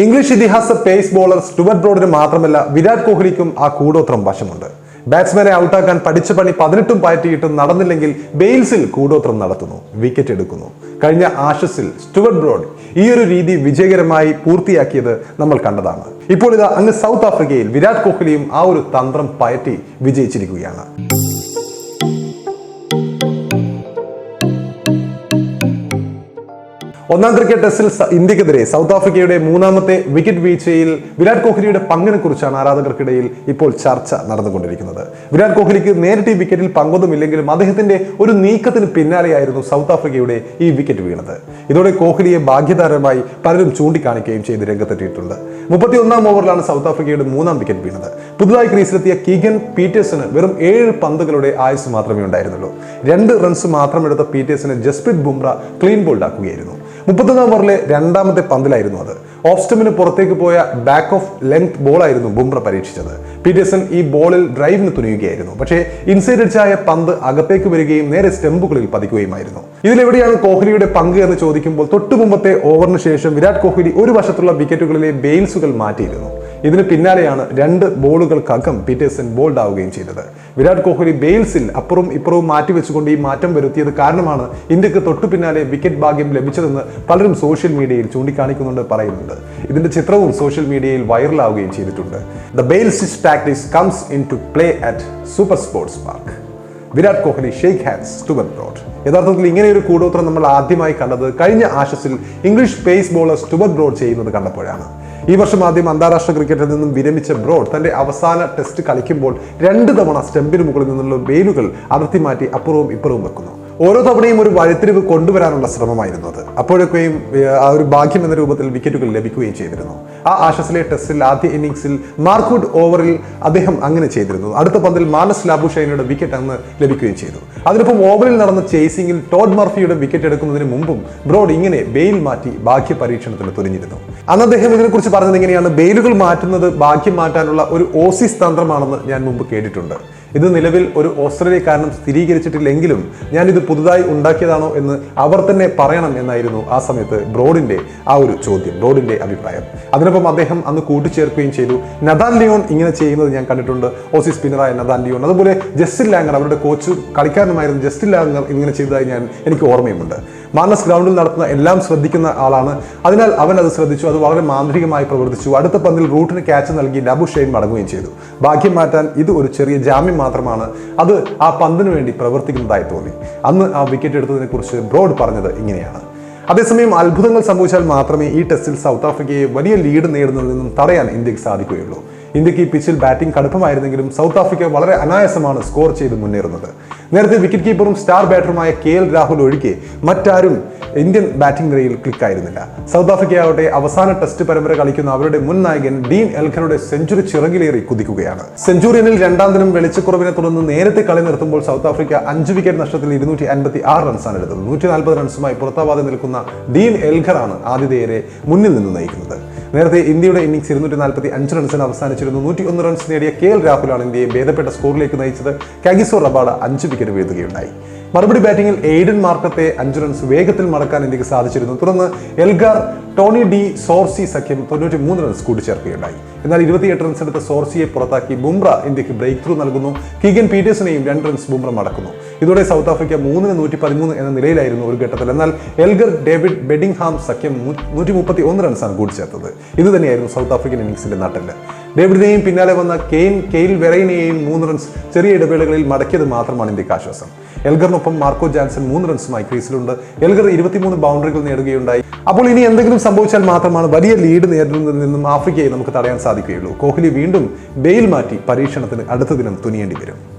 English ഇതിഹാസ pace bowler Stuart ബ്രോഡിന് മാത്രമല്ല വിരാട് കോഹ്ലിക്കും ആ കൂടോത്രം വശമുണ്ട്. ബാറ്റ്സ്മാനെ ഔട്ടാക്കാൻ പഠിച്ച പണി പതിനെട്ടും പാറ്റിയിട്ടും നടന്നില്ലെങ്കിൽ ബെയിൽസിൽ കൂടോത്രം നടത്തുന്നു വിക്കറ്റ് എടുക്കുന്നു. കഴിഞ്ഞ ആഷസിൽ സ്റ്റുവർട്ട് ബ്രോഡ് ഈ ഒരു രീതി വിജയകരമായി പൂർത്തിയാക്കിയത് നമ്മൾ കണ്ടതാണ്. ഇപ്പോൾ ഇത് അങ്ങ് സൗത്ത് ആഫ്രിക്കയിൽ വിരാട് കോഹ്ലിയും ആ ഒരു തന്ത്രം പയറ്റി വിജയിച്ചിരിക്കുകയാണ്. ഒന്നാം ക്രിക്കറ്റ് ടെസ്റ്റിൽ ഇന്ത്യക്കെതിരെ സൗത്ത് ആഫ്രിക്കയുടെ മൂന്നാമത്തെ വിക്കറ്റ് വീഴ്ചയിൽ വിരാട് കോഹ്ലിയുടെ പങ്കിനെ കുറിച്ചാണ് ആരാധകർക്കിടയിൽ ഇപ്പോൾ ചർച്ച നടന്നുകൊണ്ടിരിക്കുന്നത്. വിരാട് കോഹ്ലിക്ക് നേരിട്ട് ഈ വിക്കറ്റിൽ പങ്കൊന്നുമില്ലെങ്കിലും അദ്ദേഹത്തിന്റെ ഒരു നീക്കത്തിന് പിന്നാലെയായിരുന്നു സൗത്ത് ആഫ്രിക്കയുടെ ഈ വിക്കറ്റ് വീണത്. ഇതോടെ കോഹ്ലിയെ ഭാഗ്യതാരമായി പലരും ചൂണ്ടിക്കാണിക്കുകയും ചെയ്ത് രംഗത്തെത്തിയിട്ടുണ്ട്. മുപ്പത്തി ഒന്നാം ഓവറിലാണ് സൗത്ത് ആഫ്രിക്കയുടെ മൂന്നാം വിക്കറ്റ് വീണത്. പുതുതായി ക്രീസിലെത്തിയ കീഗൻ പീറ്റേഴ്സന് വെറും ഏഴ് പന്തുകളുടെ ആയുസ് മാത്രമേ ഉണ്ടായിരുന്നുള്ളൂ. രണ്ട് റൺസ് മാത്രം എടുത്ത പീറ്റേഴ്സിനെ ജസ്പ്രീത് ബുംറ ക്ലീൻ ബോൾഡ് ആക്കുകയായിരുന്നു മുപ്പത്തൊന്നാം ഓവറിലെ രണ്ടാമത്തെ പന്തിലായിരുന്നു അത്. ഓഫ് സ്റ്റമ്പിന് പുറത്തേക്ക് പോയ ബാക്ക് ഓഫ് ലെങ്ത് ബോളായിരുന്നു ബുംറ പരീക്ഷിച്ചത്. പീറ്റേഴ്സൺ ഈ ബോളിൽ ഡ്രൈവിന് തുനിയുകയായിരുന്നു. പക്ഷേ ഇൻസൈഡ് അടിച്ചായ പന്ത് അകത്തേക്ക് വരികയും നേരെ സ്റ്റെമ്പുകളിൽ പതിക്കുകയുമായിരുന്നു. ഇതിലെവിടെയാണ് കോഹ്ലിയുടെ പങ്ക് എന്ന് ചോദിക്കുമ്പോൾ തൊട്ടു മുമ്പത്തെ ഓവറിന് ശേഷം വിരാട് കോഹ്ലി ഒരു വശത്തുള്ള വിക്കറ്റുകളിലെ ബെയിൽസുകൾ മാറ്റിയിരുന്നു. ഇതിന് പിന്നാലെയാണ് രണ്ട് ബോളുകൾക്കകം പീറ്റേഴ്സൺ ബോൾഡ് ആവുകയും ചെയ്തത്. വിരാട് കോഹ്ലി ബെയിൽസിൽ അപ്പുറവും ഇപ്പുറവും മാറ്റി വെച്ചുകൊണ്ട് ഈ മാറ്റം വരുത്തിയത് കാരണമാണ് ഇന്ത്യയ്ക്ക് തൊട്ടു പിന്നാലെ വിക്കറ്റ് ഭാഗ്യം ലഭിച്ചതെന്ന് പലരും സോഷ്യൽ മീഡിയയിൽ ചൂണ്ടിക്കാണിക്കുന്നുണ്ട് പറയുന്നുണ്ട്. ഇതിന്റെ ചിത്രവും സോഷ്യൽ മീഡിയയിൽ വൈറലാവുകയും ചെയ്തിട്ടുണ്ട്. The bails tactics comes in to play at super sports park Virat Kohli shake hands to Broad യഥാർത്ഥത്തിൽ ഇങ്ങനെ ഒരു കൂടോത്രം നമ്മൾ ആദ്യമായി കണ്ടത് കഴിഞ്ഞ ആശസിൽ English pace bowler Stuart Broad ചെയ്യുന്നത് കണ്ടപ്പോഴാണ്. ഈ വർഷം ആദ്യം അന്താരാഷ്ട്ര ക്രിക്കറ്റിൽ നിന്നും വിരമിച്ച ബ്രോഡ് തന്റെ അവസാന ടെസ്റ്റ് കളിക്കുമ്പോൾ രണ്ട് തവണ സ്റ്റെമ്പിന് മുകളിൽ നിന്നുള്ള വെയിലുകൾ അതിർത്തി മാറ്റി അപ്പുറവും ഇപ്പുറവും വെക്കുന്നു. ഓരോ തവണയും ഒരു വഴിത്തിരിവ് കൊണ്ടുവരാനുള്ള ശ്രമമായിരുന്നു അത്. അപ്പോഴൊക്കെയും ആ ഒരു ഭാഗ്യം എന്ന രൂപത്തിൽ വിക്കറ്റുകൾ ലഭിക്കുകയും ചെയ്തിരുന്നു. ആ ആഷസിലെ ടെസ്റ്റിൽ ആദ്യ ഇന്നിംഗ്സിൽ മാർക്കൂട്ട് ഓവറിൽ അദ്ദേഹം അങ്ങനെ ചെയ്തിരുന്നു. അടുത്ത പന്തിൽ മാനസ് ലാബുഷൈനയുടെ വിക്കറ്റ് അന്ന് ലഭിക്കുകയും ചെയ്തു. അതിനൊപ്പം ഓവറിൽ നടന്ന ചേസിംഗിൽ ടോഡ് മർഫിയുടെ വിക്കറ്റ് എടുക്കുന്നതിന് മുമ്പും ബ്രോഡ് ഇങ്ങനെ ബെയിൽ മാറ്റി ഭാഗ്യ പരീക്ഷണത്തിന് തുനിഞ്ഞിരുന്നു. അന്ന് അദ്ദേഹം ഇതിനെക്കുറിച്ച് പറഞ്ഞത് എങ്ങനെയാണ്? ബെയിലുകൾ മാറ്റുന്നത് ഭാഗ്യം മാറ്റാനുള്ള ഒരു ഓസിസ് തന്ത്രമാണെന്ന് ഞാൻ മുമ്പ് കേട്ടിട്ടുണ്ട്. ഇത് നിലവിൽ ഒരു ഓസ്ട്രേലിയക്കാരനും സ്ഥിരീകരിച്ചിട്ടില്ലെങ്കിലും ഞാൻ ഇത് പുതുതായി ഉണ്ടാക്കിയതാണോ എന്ന് അവർ തന്നെ പറയണം എന്നായിരുന്നു ആ സമയത്ത് ബ്രോഡിന്റെ ആ ഒരു ചോദ്യം ബ്രോഡിന്റെ അഭിപ്രായം. അതിനൊപ്പം അദ്ദേഹം അന്ന് കൂട്ടിച്ചേർക്കുകയും ചെയ്തു. നദാൻ ലിയോൺ ഇങ്ങനെ ചെയ്യുന്നത് ഞാൻ കണ്ടിട്ടുണ്ട്. ഓസി സ്പിന്നറായ നദാൻ ലിയോൺ. അതുപോലെ ജസ്റ്റിൻ ലാങ്ങർ അവരുടെ കോച്ച് കളിക്കാരനുമായിരുന്നു ജസ്റ്റിൻ ലാങ്ങർ ഇങ്ങനെ ചെയ്തതായി ഞാൻ എനിക്ക് ഓർമ്മയുമുണ്ട്. മാനസ് ഗ്രൗണ്ടിൽ നടത്തുന്ന എല്ലാം ശ്രദ്ധിക്കുന്ന ആളാണ്. അതിനാൽ അവൻ അത് ശ്രദ്ധിച്ചു അത് വളരെ മാന്ത്രികമായി പ്രവർത്തിച്ചു. അടുത്ത പന്തിൽ റൂട്ടിന് ക്യാച്ച് നൽകി ഡബു ഷെയ്ൻ മടങ്ങുകയും ചെയ്തു. ഭാഗ്യം മാറ്റാൻ ഇത് ഒരു ചെറിയ ജാമ്യം മാത്രമാണ് അത് ആ പന്തിനു വേണ്ടി പ്രവർത്തിക്കുന്നതായി തോന്നി. അന്ന് ആ വിക്കറ്റ് എടുത്തതിനെ കുറിച്ച് ബ്രോഡ് പറഞ്ഞത് ഇങ്ങനെയാണ്. അതേസമയം അത്ഭുതങ്ങൾ സംഭവിച്ചാൽ മാത്രമേ ഈ ടെസ്റ്റിൽ സൗത്ത് ആഫ്രിക്കയെ വലിയ ലീഡ് നേടുന്നതിൽ നിന്നും തടയാൻ ഇന്ത്യയ്ക്ക് സാധിക്കുകയുള്ളൂ. ഇന്ത്യയ്ക്ക് ഈ പിച്ചിൽ ബാറ്റിംഗ് കടുപ്പമായിരുന്നെങ്കിലും സൗത്ത് ആഫ്രിക്ക വളരെ അനായാസമാണ് സ്കോർ ചെയ്ത് മുന്നേറുന്നത്. നേരത്തെ വിക്കറ്റ് കീപ്പറും സ്റ്റാർ ബാറ്ററുമായ കെ എൽ രാഹുൽ ഒഴികെ മറ്റാരും ഇന്ത്യൻ ബാറ്റിംഗ് നിരയിൽ ക്ലിക്കായിരുന്നില്ല സൗത്ത് ആഫ്രിക്കയാവട്ടെ അവസാന ടെസ്റ്റ് പരമ്പര കളിക്കുന്ന അവരുടെ മുൻ നായകൻ ഡീൻ എൽഖറുടെ സെഞ്ചുറി ചിറകിലേറി കുതിക്കുകയാണ്. സെഞ്ചുറിയനിൽ രണ്ടാം ദിനം വെളിച്ചക്കുറവിനെ തുടർന്ന് നേരത്തെ കളി നിർത്തുമ്പോൾ സൗത്ത് ആഫ്രിക്ക അഞ്ച് വിക്കറ്റ് നഷ്ടത്തിൽ ഇരുന്നൂറ്റി അൻപത്തി ആറ് റൺസാണ് എടുത്തത്. നൂറ്റി നാൽപ്പത് റൺസുമായി പുറത്താവാതെ നിൽക്കുന്ന ഡീൻ എൽഖറാണ് ആതിഥേയരെ മുന്നിൽ നിന്ന് നയിക്കുന്നത്. നേരത്തെ ഇന്ത്യയുടെ ഇന്നിംഗ്സ് ഇരുന്നൂറ്റി നാൽപ്പത്തി അഞ്ച് റൺസിന് അവസാനിച്ചിരുന്നു. നൂറ്റി ഒന്ന് റൺസ് നേടിയ കെ എൽ രാഹുലാണ് ഇന്ത്യയെ ഭേദപ്പെട്ട സ്കോറിലേക്ക് നയിച്ചത്. കാഗിസോ റബാഡ അഞ്ച് വിക്കറ്റ് വീഴ്ത്തുകയുണ്ടായി മറുപടി ബാറ്റിംഗിൽ എയ്ഡൻ മാർക്കത്തെ അഞ്ച് റൺസ് വേഗത്തിൽ മടക്കാൻ ഇന്ത്യയ്ക്ക് സാധിച്ചിരുന്നു. തുടർന്ന് എൽഗാർ ടോണി ഡി സോർസി സഖ്യം തൊണ്ണൂറ്റി മൂന്ന് റൺസ് കൂട്ടിച്ചേർക്കുകയുണ്ടായി. എന്നാൽ ഇരുപത്തിയെട്ട് റൺസ് എടുത്ത സോർസിയെ പുറത്താക്കി ബുംറ ഇന്ത്യയ്ക്ക് ബ്രേക്ക് ത്രൂ നൽകുന്നു. കീഗൻ പീറ്റേഴ്സിനെയും രണ്ട് റൺസ് ബുംറ മടക്കുന്നു. ഇതോടെ സൗത്ത് ആഫ്രിക്ക മൂന്നിന് നൂറ്റി പതിമൂന്ന് എന്ന നിലയിലായിരുന്നു ഒരു ഘട്ടത്തിൽ. എന്നാൽ എൽഗർ ഡേവിഡ് ബെഡിംഗ്ഹാം സഖ്യം നൂറ്റി മുപ്പത്തി ഒന്ന് റൺസാണ് കൂട്ടിച്ചേർത്തത് ഇത് തന്നെയായിരുന്നു സൗത്ത് ആഫ്രിക്കൻ ഇന്നിംഗ്സിന്റെ നട്ടൽ. ഡേവിഡിനെയും പിന്നാലെ വന്ന കെയിൻ കെയിൽ വെറൈനെയും മൂന്ന് റൺസ് ചെറിയ ഇടവേളകളിൽ മടക്കിയത് മാത്രമാണ് ഇന്ത്യയ്ക്ക് ആശ്വാസം. എൽഗറിനൊപ്പം മാർക്കോ ജാൻസൺ മൂന്ന് റൺസുമായി ക്രീസിലുണ്ട്. എൽഗർ ഇരുപത്തിമൂന്ന് ബൗണ്ടറികൾ നേടുകയുണ്ടായി. അപ്പോൾ ഇനി എന്തെങ്കിലും സംഭവിച്ചാൽ മാത്രമാണ് വലിയ ലീഡ് നേടുന്നതിൽ നിന്നും ആഫ്രിക്കയെ നമുക്ക് തടയാൻ സാധിക്കുകയുള്ളൂ. കോഹ്ലി വീണ്ടും ബെയിൽ മാറ്റി പരീക്ഷണത്തിന് അടുത്ത ദിനം തുനിയേണ്ടി വരും.